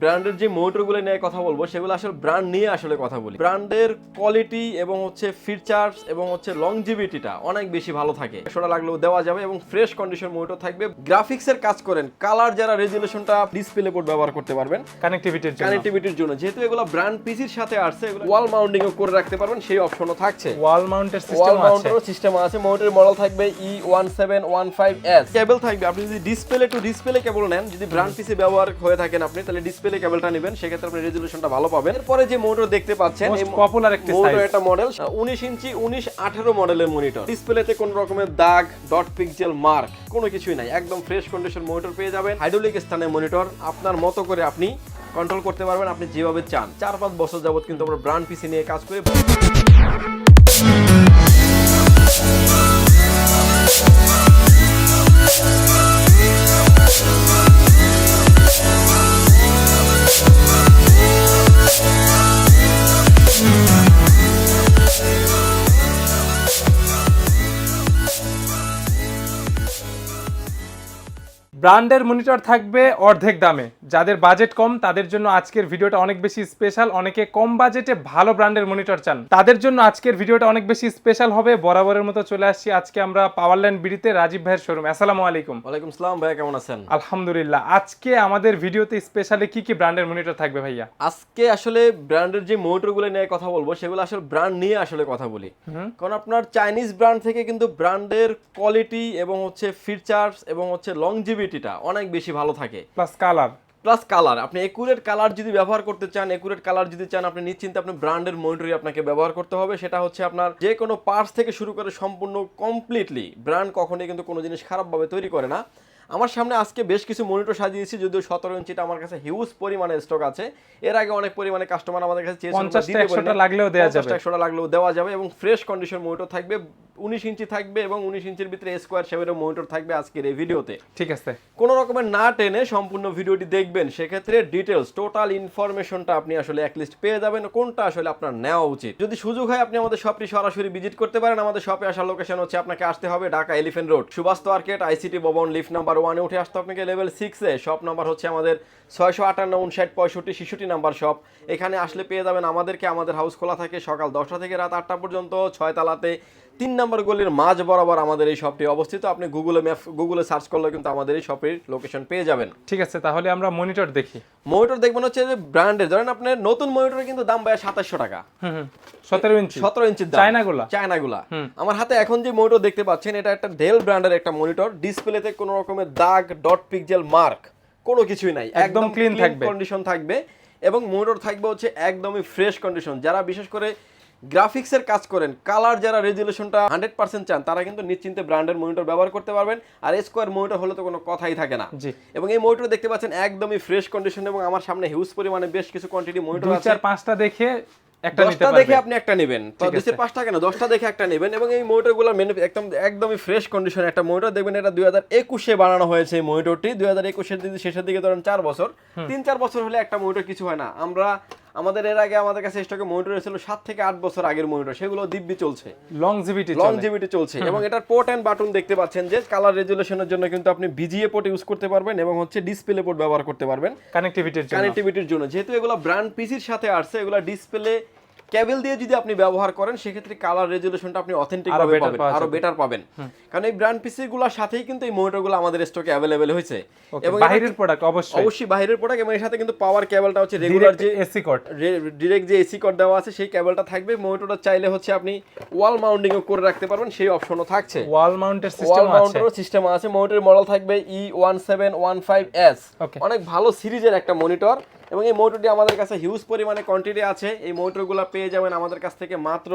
ব্র্যান্ডের যে মোটরগুলো নিয়ে কথা বলব সেগুলো আসলে ব্র্যান্ড নিয়ে আসলে কথা বলি। ব্র্যান্ডের কোয়ালিটি এবং হচ্ছে ফিচার্স এবং হচ্ছে লংজিভিটিটা অনেক বেশি ভালো থাকে। সেটা লাগলেও দেওয়া যাবে এবং ফ্রেশ কন্ডিশন মোটর থাকবে। গ্রাফিক্সের কাজ করেন কালার যারা রেজুলেশনটা ডিসপ্লে বোর্ড ব্যবহার করতে পারবেন কানেক্টিভিটির জন্য। কানেক্টিভিটির জন্য। যেহেতু এগুলো ব্র্যান্ড পিসির সাথে আসছে এগুলো ওয়াল মাউন্টিং করে রাখতে পারবেন সেই অপশনও থাকছে। ওয়াল মাউন্টের ওয়াল সিস্টেম আছে। মাউন্টেরও সিস্টেম আছে। মাউন্টের মডেল থাকবে E one seven one five S কেবল থাকবে। আপনি যদি ডিসপ্লে টু ডিসপ্লে কেবল নেন যদি ব্র্যান্ড পিসি ব্যবহার হয়ে থাকেন আপনি তাহলে ডিসপ্লে কেবলটা নেবেন সেক্ষেত্রে আপনি রেজুলেশনটা ভালো পাবেন। এরপরে যে মোটর দেখতে পাচ্ছেন পপুলার একটি মোটর। একটা মডেল উনিশ ইঞ্চি উনিশ আঠারো মডেলের মনিটর ডিসপ্লেতে কোনো রকমের দাগ ডট পিক্সেল মার্ক কোনো কিছুই নাই। একদম ফ্রেশ কন্ডিশন মনিটর পেয়ে যাবেন। হাইড্রোলিক স্থানে মনিটর আপনার মতো করে আপনি কন্ট্রোল করতে পারবেন আপনি যেভাবে চান। চার পাঁচ বছর যাবত কিন্তু আমরা ব্র্যান্ড পিসি নিয়ে কাজ করি ব্র্যান্ডের মনিটর থাকবে অর্ধেক দামে। যাদের বাজেট কম তাদের জন্য আজকের ভিডিওটা অনেক বেশি স্পেশাল। অনেকে কম বাজেটে ভালো ব্র্যান্ডের মনিটর চান। তাদের জন্য আজকের ভিডিওটা অনেক বেশি স্পেশাল হবে। বরাবরের মতো চলে আসছি আজকে আমরা পাওয়ারল্যান্ড বিডিতে রাজীব ভাইয়ের শোরুম আসসালামু আলাইকুম। ওয়ালাইকুম সালাম ভাইয়া কেমন আছেন? আলহামদুলিল্লাহ। আজকে আমাদের ভিডিওতে স্পেশালি কি কি ব্র্যান্ডের মনিটর থাকবে ভাইয়া? আজকে আসলে ব্র্যান্ডের যে মনিটরগুলো নিয়ে কথা বলব সেগুলো আসলে ব্র্যান্ড নিয়ে আসলে কথা বলি। কারণ আপনার চাইনিজ ব্র্যান্ড থেকে কিন্তু ব্র্যান্ডের কোয়ালিটি এবং হচ্ছে ফিচার্স এবং হচ্ছে লংজিভিটিটা অনেক বেশি ভালো থাকে। প্লাস কালার প্লাস কালার আপনি একুরেট কালার যদি ব্যবহার করতে চান একুরেট কালার যদি চান আপনি নিশ্চিন্তে আপনি ব্র্যান্ডের মনিটরই আপনাকে ব্যবহার করতে হবে। সেটা হচ্ছে আপনার যে কোনো পার্টস থেকে শুরু করে সম্পূর্ণ কমপ্লিটলি ব্র্যান্ড কখনোই কিন্তু কোনো জিনিস খারাপভাবে তৈরি করে না। আমার সামনে আজকে বেশ কিছু মনিটর সাজিয়েছি যদিও সতেরো ইঞ্চিটা আমার কাছে হিউজ পরিমাণে স্টক আছে। এর আগে অনেক পরিমাণে কাস্টমার আমাদের কাছে। লাগলেও দেওয়া যাবে। একশোটা লাগলেও দেওয়া যাবে এবং ফ্রেশ কন্ডিশন মনিটর থাকবে উনিশ ইঞ্চি থাকবে এবং উনিশ ইঞ্চির ভিতরে স্কোয়ার শেপের মনিটর থাকবে আজকের এই ভিডিওতে ঠিক আছে। কোনো রকমের না টেনে সম্পূর্ণ ভিডিওটি দেখবেন সেক্ষেত্রে ডিটেলস টোটাল ইনফরমেশনটা আপনি আসলে এক লিস্ট পেয়ে যাবেন কোনটা আসলে আপনার নেওয়া উচিত। যদি সুযোগ হয় আপনি আমাদের শপটি সরাসরি ভিজিট করতে পারেন। আমাদের শপে আসার লোকেশন হচ্ছে আপনাকে আসতে হবে ঢাকা এলিফেন্ট রোড সুবাস্ত মার্কেট আইসিটি ভবন লিফট নাম্বার ওয়ানে উঠে আসতে আপনাকে লেভেল সিক্সে শপ নাম্বার হচ্ছে আমাদের ছয়শো আটান্ন উনষাট পঁয়ষট্টি শিশুটি নাম্বার শপ এখানে আসলে পেয়ে যাবেন আমাদেরকে আমাদের হাউস খোলা থাকে সকাল দশটা থেকে রাত আটটা পর্যন্ত ছয় তালাতে। তিন নম্বর গলির মাঝ বরাবর আমাদের এই শপটি অবস্থিত। আপনি গুগলে ম্যাপ গুগলে সার্চ করলে কিন্তু আমাদের এই শপের লোকেশন পেয়ে যাবেন। ঠিক আছে তাহলে আমরা মনিটর দেখি। মনিটর দেখবেন হচ্ছে যে ব্র্যান্ডের ধরেন আপনার নতুন মনিটরের কিন্তু দাম ভাই সাতাশশো টাকা। সতেরো ইঞ্চি সতেরো ইঞ্চির দাম। চায়নাগুলা? চায়নাগুলা। আমার হাতে এখন যে মনিটর দেখতে পাচ্ছেন এটা একটা ডেল ব্র্যান্ডের একটা মনিটর ডিসপ্লেতে কোনো রকমের দাগ ডট পিক্সেল মার্ক কোনো কিছুই নাই। একদম clean থাকবে। কন্ডিশন থাকবে এবং মনিটর থাকবে হচ্ছে একদমই ফ্রেশ কন্ডিশন যারা বিশেষ করে গ্রাফিক্সের কাজ করেন কালার যারা রেজুলেশনটা হান্ড্রেড পার্সেন্ট চান তারা কিন্তু নিশ্চিন্তে ব্র্যান্ডের মনিটর ব্যবহার করতে পারবেন। আর স্কোয়ার মনিটর হলে তো কোনো কথাই থাকে না। জি। এবং এই মনিটর দেখতে পাচ্ছেন একদমই ফ্রেশ কন্ডিশন এবং আমার সামনে হিউজ পরিমাণে বেশ কিছু কোয়ান্টিটি মনিটর আছে। চার পাঁচটা দেখে একটা নিতে দশটা দেখে আপনি একটা নেবেন। দেশের। পাঁচটা কেন? দশটা দেখে একটা নেবেন এবং এই মনিটরগুলো একদম একদমই ফ্রেশ কন্ডিশন একটা মোটর দেখবেন এটা দুই হাজার একুশে বানানো হয়েছে এই মোটরটি দুই হাজার একুশের শেষের দিকে ধরেন চার বছর। তিন চার বছর হলে একটা মোটর কিছু হয় না। আমরা আমাদের এর আগে আমাদের কাছে স্টকে মনিটর এসেছিল সাত থেকে আট বছর আগের মনিটর সেগুলো দিব্যি চলছে। লংজিভিটি লংজিভিটি চলছে। এবং এটার পোর্ট অ্যান্ড বাটন দেখতে পাচ্ছেন যে কালার রেজুলেশনের জন্য কিন্তু আপনি বিজিএ পোর্ট ইউজ করতে পারবেন এবং হচ্ছে ডিসপ্লে পোর্ট ব্যবহার করতে পারবেন। কানেক্টিভিটির জন্য। কানেক্টিভিটির জন্য। যেহেতু এগুলো ব্র্যান্ড পিসির সাথে আসছে এগুলো ডিসপ্লে কেবল দিয়ে যদি আপনি ব্যবহার করেন সেক্ষেত্রে কালার রেজুলেশনটা আপনি অথেন্টিক ভাবে পাবেন আরও বেটার পাবেন। কারণ এই ব্র্যান্ড পিসি গুলোর সাথেই কিন্তু এই মনিটরগুলো আমাদের স্টকে অ্যাভেলেবেল হয়েছে। এবং বাইরের প্রোডাক্ট অবশ্যই। অবশ্যই বাইরের প্রোডাক্ট এবং এর সাথে কিন্তু পাওয়ার কেবলটা হচ্ছে রেগুলার যে এসি কোড ডিরেক্ট যে এসি কর্ড দেওয়া আছে সেই কেবলটা থাকবে। মনিটরটা চাইলে হচ্ছে আপনি ওয়াল মাউন্টিং করে রাখতে পারবেন সেই অপশনও থাকছে। ওয়াল মাউন্টের সিস্টেম আছে। মাউন্টেরও সিস্টেম আছে। মনিটরের মডেল থাকবে E one seven one five S Okay. অনেক ভালো সিরিজের একটা মনিটর এবং এই মোটরটি আমাদের কাছে হিউজ পরিমাণে কোয়ান্টিটি আছে। এই মোটরগুলো পেয়ে যাবেন আমাদের কাছ থেকে মাত্র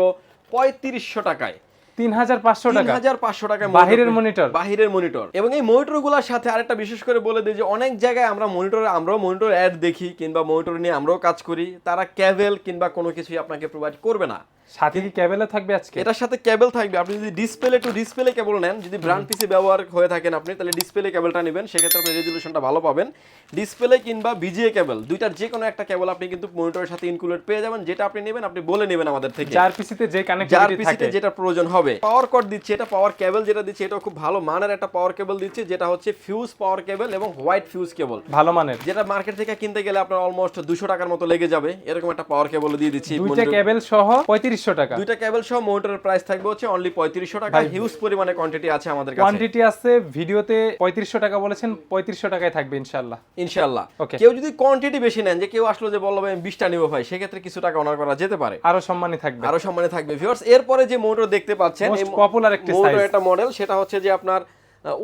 পঁয়ত্রিশশো টাকায়। তিন হাজার পাঁচশো টাকা। হাজার পাঁচশো টাকায় বাহিরের মনিটর বাহিরের মনিটর এবং এই মনিটরগুলোর সাথে আরেকটা বিশেষ করে বলে দিই যে অনেক জায়গায় আমরা মনিটর আমরাও মনিটর অ্যাড দেখি কিংবা মনিটর নিয়ে আমরাও কাজ করি। তারা ক্যাভেল কিংবা কোনো কিছুই আপনাকে প্রোভাইড করবে না। সাথে কি ক্যাবেলও থাকবে আজকে? এটার সাথে কেবল থাকবে। আপনি যদি ডিসপ্লে টু ডিসপ্লে কেবল নেন যদি ব্র্যান্ড পিসি ব্যবহার হয়ে থাকেন আপনি তাহলে ডিসপ্লে কেবলটা নেবেন। সেক্ষেত্রে আপনি রেজলিউশনটা ভালো পাবেন। ডিসপ্লে কিংবা বিজিএ কেবল দুইটার যে কোনো একটা কেবল আপনি কিন্তু মনিটরের সাথে ইনক্লুডেড পেয়ে যাবেন। যেটা আপনি নেবেন আপনি বলে নেবেন আমাদের থেকে। যার পিসিতে যে কানেক্টিভিটি পিসিতে যেটা প্রয়োজন হবে। পাওয়ার কট দিচ্ছে এটা পাওয়ার কেবল যেটা দিচ্ছে এটা খুব ভালো মানের একটা পাওয়ার কেবল দিচ্ছে যেটা হচ্ছে ফিউজ পাওয়ার কেবল এবং হোয়াইট ফিউজ কেবল ভালো মানের। যেটা মার্কেট থেকে কিনতে গেলে আপনার অলমোস্ট দুশো টাকার মতো লেগে যাবে। এরকম একটা পাওয়ার কেবল দিয়ে দিচ্ছি। দুইটা কেবল সহ পঁয়ত্রিশশো টাকা। দুইটা কেবল সহ মোটরের প্রাইস থাকবে হচ্ছে অনলি পঁয়ত্রিশশো টাকা। হিউজ পরিমাণে কোয়ান্টিটি আছে আমাদের কাছে। কোয়ান্টিটি আছে ভিডিওতে পঁয়ত্রিশশো টাকা বলেছেন পঁয়ত্রিশশো টাকায় থাকবে ইনশাল্লাহ ইনশাআল্লাহ। Okay. কেউ যদি কোয়ান্টিটি বেশি নেন যে কেউ আসলো যে বলল আমি বিশটা নিবো ভাই সেক্ষেত্রে কিছু টাকা অনার করা যেতে পারে। আরও সম্মানী থাকবে। আরও সম্মানে থাকবে ভিউয়ার্স এরপরে যে মোটর দেখতে পাচ্ছেন popular একটি মডেল সেটা হচ্ছে যে আপনার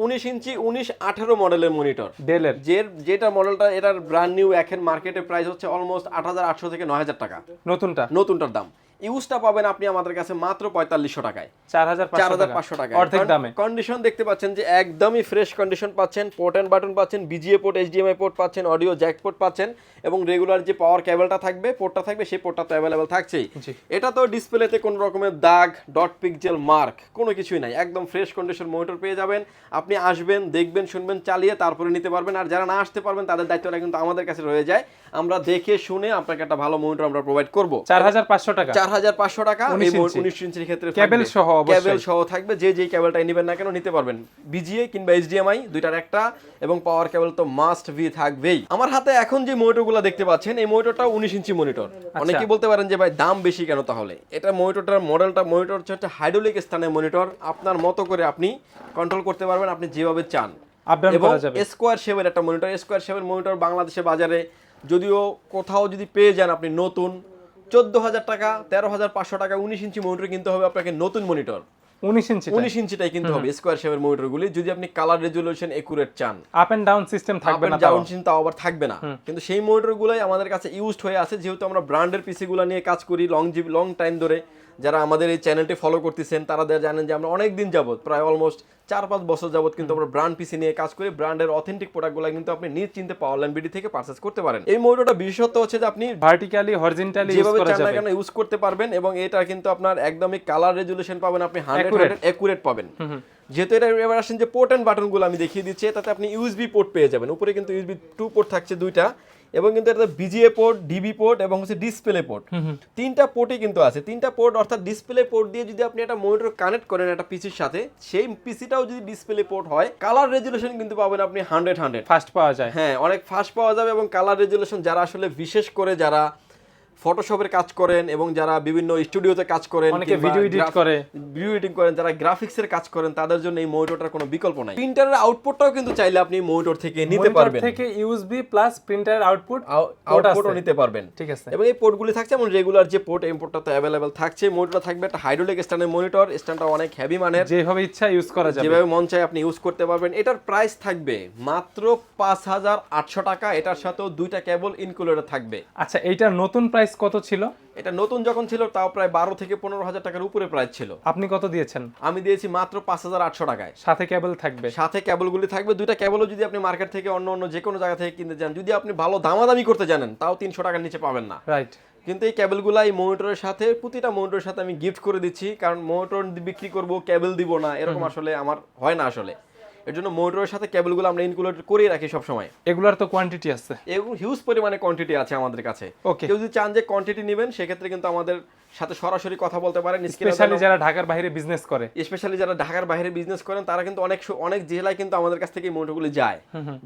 উনিশ ইঞ্চি উনিশ আঠারো মডেলের মনিটর ডেলের যে যেটা মডেলটা এটার ব্র্যান্ড নিউ এখন মার্কেটে প্রাইস হচ্ছে অলমোস্ট আট হাজার আটশো থেকে নয় হাজার টাকা। নতুনটা? নতুনটার দাম। ইউজটা পাবেন আপনি আমাদের কাছে মাত্র পঁয়তাল্লিশশো টাকায়। চার হাজার চার হাজার পাঁচশো টাকা অর্ধেক দামে। কন্ডিশন দেখতে পাচ্ছেন যে একদমই ফ্রেশ কন্ডিশন পাচ্ছেন পোর্ট অ্যান্ড বাটন পাচ্ছেন বিজিএ পোর্ট এইচডিএমআই পোর্ট পাচ্ছেন অডিও জ্যাক পোর্ট পাচ্ছেন এবং রেগুলার যে পাওয়ার কেবলটা থাকবে পোর্টটা থাকবে সেই পোর্টটা তো অ্যাভেলেবেল থাকছেই। এটা তো ডিসপ্লেতে কোনো রকমের দাগ ডট পিকজেল মার্ক কোনো কিছুই নাই। একদম ফ্রেশ কন্ডিশন মনিটর পেয়ে যাবেন। আপনি আসবেন দেখবেন শুনবেন চালিয়ে তারপরে নিতে পারবেন। আর যারা না আসতে পারবেন তাদের দায়িত্বটা কিন্তু আমাদের কাছে রয়ে যায়। আমরা দেখে শুনে আপনাকে একটা ভালো মনিটর আমরা প্রোভাইড করব। চার হাজার পাঁচশো টাকা। চার হাজার পাঁচশো টাকা উনিশ ইঞ্চির ক্ষেত্রে Cable সহ অবশ্যই। সহ থাকবে। যে যেই কেবলটাই নেবেন না কেন নিতে পারবেন। বিজিএ কিংবা এইচডিএমআই দুইটার একটা এবং পাওয়ার কেবল তো মাস্ট ভি থাকবেই। আমার হাতে এখন যে মনিটরগুলো দেখতে পাচ্ছেন এই মনিটরটা উনিশ ইঞ্চি মনিটর। আচ্ছা। অনেকেই বলতে পারেন যে ভাই দাম বেশি কেন তাহলে? এটা মনিটরটার মডেলটা মনিটর হচ্ছে হাইড্রোলিক স্থানে মনিটর। আপনার মতো করে আপনি কন্ট্রোল করতে পারবেন আপনি যেভাবে চান। এবং স্কোয়ার শেপের একটা মনিটর। স্কোয়ার শেপের মনিটর বাংলাদেশে বাজারে যদিও কোথাও যদি পেয়ে যান আপনি নতুন চোদ্দ হাজার টাকা তেরো হাজার পাঁচশো টাকা উনিশ ইঞ্চি মনিটর কিনতে হবে আপনাকে নতুন মনিটর উনিশ ইঞ্চি উনিশ ইঞ্চিটাই কিনতে হবে স্কোয়ার শেপের মনিটরগুলি যদি আপনি কালার রেজুলেশন একুরেট চান। আপ এন্ড ডাউন সিস্টেম থাকবে না ডাউন সিস্টেম তাও আবার থাকবে না। কিন্তু সেই মনিটরগুলোই আমাদের কাছে ইউজড হয়ে আছে যেহেতু আমরা ব্র্যান্ডের পিসিগুলো নিয়ে কাজ করি লং জিবি লং টাইম ধরে। যারা আমাদের এই চ্যানেলটি ফলো করতেছেন তারা জানেন যে আমরা অনেক দিন যাবত প্রায় অলমোস্ট চার পাঁচ বছর যাবত কিন্তু আমরা ব্র্যান্ড পিসি নিয়ে কাজ করি। ব্র্যান্ডের অথেন্টিক প্রোডাক্টগুলো কিন্তু আপনি নিজ চিনতে পাওয়ার লাইন বিডি থেকে পারচেস করতে পারেন। এই মনিটরটা বিশেষত্ব হচ্ছে যে আপনি ভার্টিক্যালি হরিজন্টালি ইউজ যেভাবে চান না কেন ইউজ করতে পারবেন এবং এটা কিন্তু আপনার একদমই কালার রেজুলেশন পাবেন আপনি হান্ড্রেড. হান্ড্রেড অ্যাকুরেট পাবেন। যেহেতু এটা এবার আসেন যে পোর্ট অ্যান্ড বাটনগুলো আমি দেখিয়ে দিচ্ছি তাতে আপনি ইউএসবি পোর্ট পেয়ে যাবেন। উপরে কিন্তু ইউএসবি টু পোর্ট থাকছে দুইটা। এবং কিন্তু এটা বিজিএ পোর্ট ডিবি পোর্ট এবং হচ্ছে ডিসপ্লে পোর্ট তিনটা পোর্টই কিন্তু আছে। তিনটা পোর্ট অর্থাৎ ডিসপ্লে পোর্ট দিয়ে যদি আপনি একটা মনিটর কানেক্ট করেন একটা পিসির সাথে সেই পিসিটাও যদি ডিসপ্লে পোর্ট হয় কালার রেজুলেশন কিন্তু পাবেন আপনি হান্ড্রেড হান্ড্রেড ফাস্ট পাওয়া যায়। হ্যাঁ অনেক ফাস্ট পাওয়া যাবে এবং কালার রেজুলেশন যারা আসলে বিশেষ করে যারা ফটোশপের কাজ করেন এবং যারা বিভিন্ন স্টুডিওতে কাজ করেন অনেকে edit গ্রাফ- করে। ভিডিও এডিটিং করেন যারা গ্রাফিক্সের কাজ করেন তাদের জন্য এই মনিটরটার কোনো বিকল্প নাই। প্রিন্টারের আউটপুটটাও কিন্তু চাইলে আপনি মনিটর থেকে নিতে পারবেন। থেকে ইউএসবি প্লাস প্রিন্টার আউটপুট আউটপুটও নিতে পারবেন। ঠিক আছে। এবং এই পোর্টগুলি থাকছে এবং রেগুলার যে পোর্ট এই পোর্টটা তো অ্যাভেলেবেল থাকছে। মনিটরটা থাকবে একটা হাইড্রোলিক স্ট্যান্ডের মনিটর স্ট্যান্ডটা অনেক হেভি মানের। যেভাবে ইচ্ছা ইউজ করা যাবে। যেভাবে মন চায় আপনি ইউজ করতে পারবেন। এটার প্রাইস থাকবে মাত্র পাঁচ হাজার আটশো টাকা। এটার সাথেও দুইটা কেবল ইনক্লুডেড থাকবে। আচ্ছা এইটার নতুন প্রাইস কত ছিল? এটা নতুন যখন ছিল তাও প্রায় বারো থেকে পনেরো হাজার টাকার উপরে প্রাইস ছিল। আপনি কত দিয়েছেন? আমি দিয়েছি মাত্র পাঁচ হাজার আটশো টাকায়। সাথে কেবল থাকবে। সাথে কেবলগুলি থাকবে দুইটা কেবলও যদি আপনি মার্কেট থেকে অন্য অন্য যে কোনো জায়গা থেকে কিনতে যান যদি আপনি ভালো দামাদামি করতে জানেন তাও তিনশো টাকার নিচে পাবেন না। রাইট কিন্তু এই কেবলগুলো এই মনিটরের সাথে প্রতিটা মনিটরের সাথে আমি গিফট করে দিচ্ছি কারণ মনিটর বিক্রি করব কেবল দিব না এরকম আসলে আমার হয় না আসলে। এর জন্য মনিটরের সাথে কেবলগুলো আমরা ইনক্লুড করে রাখি সব সময় এগুলার তো কোয়ান্টিটি আছে। এবং হিউজ পরিমাণে কোয়ান্টিটি আছে আমাদের কাছে। ওকে কেউ যদি চান যে কোয়ান্টিটি নেবেন সেক্ষেত্রে কিন্তু আমাদের সাথে সরাসরি কথা বলতে পারেন। স্পেশালি যারা ঢাকার বাইরে বিজনেস করে। স্পেশালি যারা ঢাকার বাইরে বিজনেস করেন তারা কিন্তু অনেক অনেক জেলায় কিন্তু আমাদের কাছ থেকে মোটরগুলি যায়।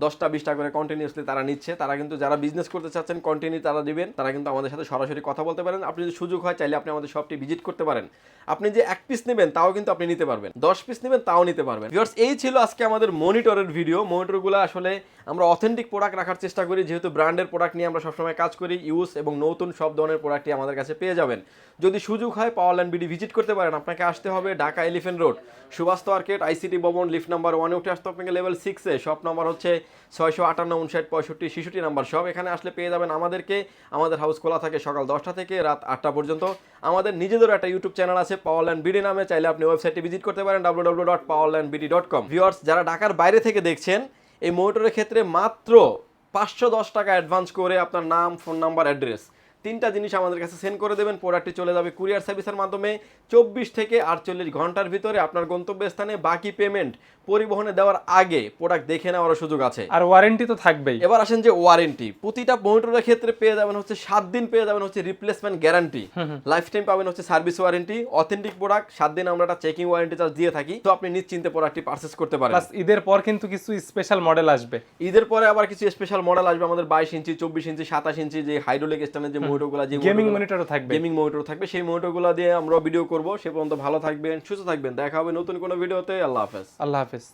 দশটা বিশটা করে কন্টিনিউসলি তারা নিচ্ছে। তারা কিন্তু যারা বিজনেস করতে চাচ্ছেন কন্টিনিউ তারা দিবেন। তারা কিন্তু আমাদের সাথে সরাসরি কথা বলতে পারেন। আপনি যদি সুযোগ হয় চাইলে আপনি আমাদের শপটি ভিজিট করতে পারেন। আপনি যে এক পিস নেবেন তাও কিন্তু আপনি নিতে পারবেন। দশ পিস নেবেন তাও নিতে পারবেন। ভিউয়ার্স এই ছিল আজকে আমাদের মনিটরের ভিডিও মনিটরগুলো আসলে আমরা অথেন্টিক প্রোডাক্ট রাখার চেষ্টা করি, যেহেতু ব্র্যান্ডের প্রোডাক্ট নিয়ে আমরা সবসময় কাজ করি ইউজ এবং নতুন সব ধরনের প্রোডাক্টই আমাদের কাছে পেয়ে যাবেন। যদি সুযোগ হয় পাওয়ার ল্যান্ড বিডি ভিজিট করতে পারেন। আপনাকে আসতে হবে Dhaka elephant road Subhash market ICT ভবন লিফট নাম্বার ওয়ানে উঠে আসতে আপনাকে লেভেল সিক্সে শপ নাম্বার হচ্ছে ছয়শো আটান্ন, উনষাট, পঁয়ষট্টি শিশুটি নাম্বার। সব এখানে আসলে পেয়ে যাবেন আমাদেরকে। আমাদের হাউস খোলা থাকে সকাল দশটা থেকে রাত আটটা পর্যন্ত। আমাদের নিজেদেরও একটা ইউটিউব চ্যানেল আছে পাওয়ার ল্যান্ড বিডি নামে। চাইলে আপনি ওয়েবসাইটে ভিজিট করতে পারেন W W dot power land BD dot com viewers যারা ঢাকার বাইরে থেকে দেখছেন, এই মোটরের ক্ষেত্রে মাত্র পাঁচশো দশ টাকা অ্যাডভান্স করে আপনার নাম ফোন নাম্বার অ্যাড্রেস তিনটা জিনিস আমাদের কাছে সেন্ড করে দেবেন প্রোডাক্টটি চলে যাবে কুরিয়ার সার্ভিসের মাধ্যমে। চব্বিশ থেকে আটচল্লিশ ঘণ্টার ভিতরে আপনার গন্তব্যস্থানে বাকি পেমেন্ট পরিবহনে দেওয়ার আগে প্রোডাক্ট দেখে নেওয়ার সুযোগ আছে। আর ওয়ারেন্টি তো থাকবেই। এবার আসেন যে ওয়ারেন্টি প্রতিটা মনিটরের ক্ষেত্রে পেয়ে যাবেন হচ্ছে সাত দিন পেয়ে যাবেন হচ্ছে রিপ্লেসমেন্ট গ্যারান্টি লাইফ টাইম পাবেন হচ্ছে সার্ভিস ওয়ারেন্টি অথেন্টিক প্রোডাক্ট সাত দিন আমরা একটা চেকিং ওয়ারেন্টি চার্জ দিয়ে থাকি তো আপনি নিশ্চিন্তে প্রোডাক্টটি পারচেস করতে পারেন। ঈদের পর কিন্তু কিছু স্পেশাল মডেল আসবে। ঈদের পরে আবার কিছু স্পেশাল মডেল আসবে আমাদের বাইশ ইঞ্চি চব্বিশ ইঞ্চি সাতাশ ইঞ্চি যে হাইড্রোলিক স্ট্যান্ডের যে মনিটরগুলো যে গেমিং মনিটরও থাকবে। গেমিং মনিটর থাকবে সেই মনিটরগুলো দিয়ে আমরা ভিডিও করব। সে পর্যন্ত ভালো থাকবেন সুস্থ থাকবেন। দেখা হবে নতুন কোনো ভিডিওতে আল্লাহ হাফেজ। আল্লাহ হাফেজ।